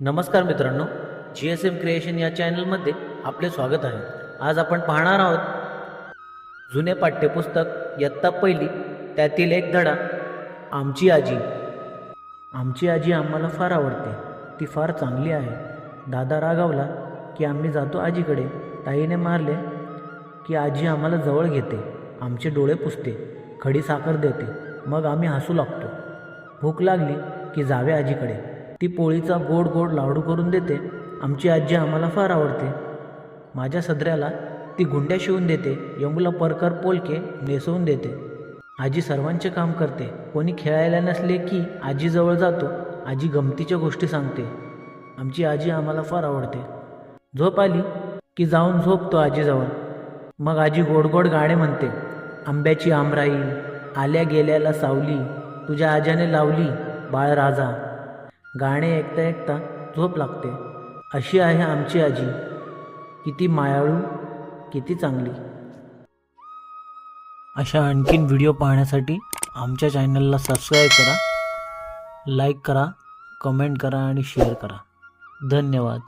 नमस्कार मित्रांनो G S M creation या चॅनलमध्ये आपले स्वागत आहे. आज आपण पाहणार आहोत जुने पाठ्यपुस्तक इयत्ता पहिली त्यातील एक धडा आमची आजी. आमची आजी आम्हाला फार आवडते. ती फार चांगली आहे. दादा रागावला की आम्ही जातो आजीकडे. ताईने मारले की आजी आम्हाला जवळ घेते. आमचे डोळे पुसते खडी साखर देते. मग आम्ही हसू लागतो. भूक लागली की जावे आजीकडे. ती पोळीचा गोड गोड लाडू करून देते. आमची आजी आम्हाला फार आवडते. माझ्या सदऱ्याला ती गुंड्या शिवून देते यमुला परकर पोलके नेसवून देते. आजी सर्वांचे काम करते. कोणी खेळायला नसले की आजीजवळ जातो. आजी गमतीच्या गोष्टी सांगते. आमची आजी आम्हाला फार आवडते. झोप आली की जाऊन झोपतो आजीजवळ. मग आजी गोड गोड गाणे म्हणते. आंब्याची आमराई आल्या गेल्याला सावली तुझ्या आज्याने लावली बाळराजा गाणे ऐकता ऐकता झोप लागते. अशी आहे आमची आजी. किती मायाळू किती चांगली. अशा आणखीन व्हिडिओ पाहण्यासाठी आमच्या चॅनलला सबस्क्राईब करा लाईक करा कमेंट करा आणि शेअर करा. धन्यवाद.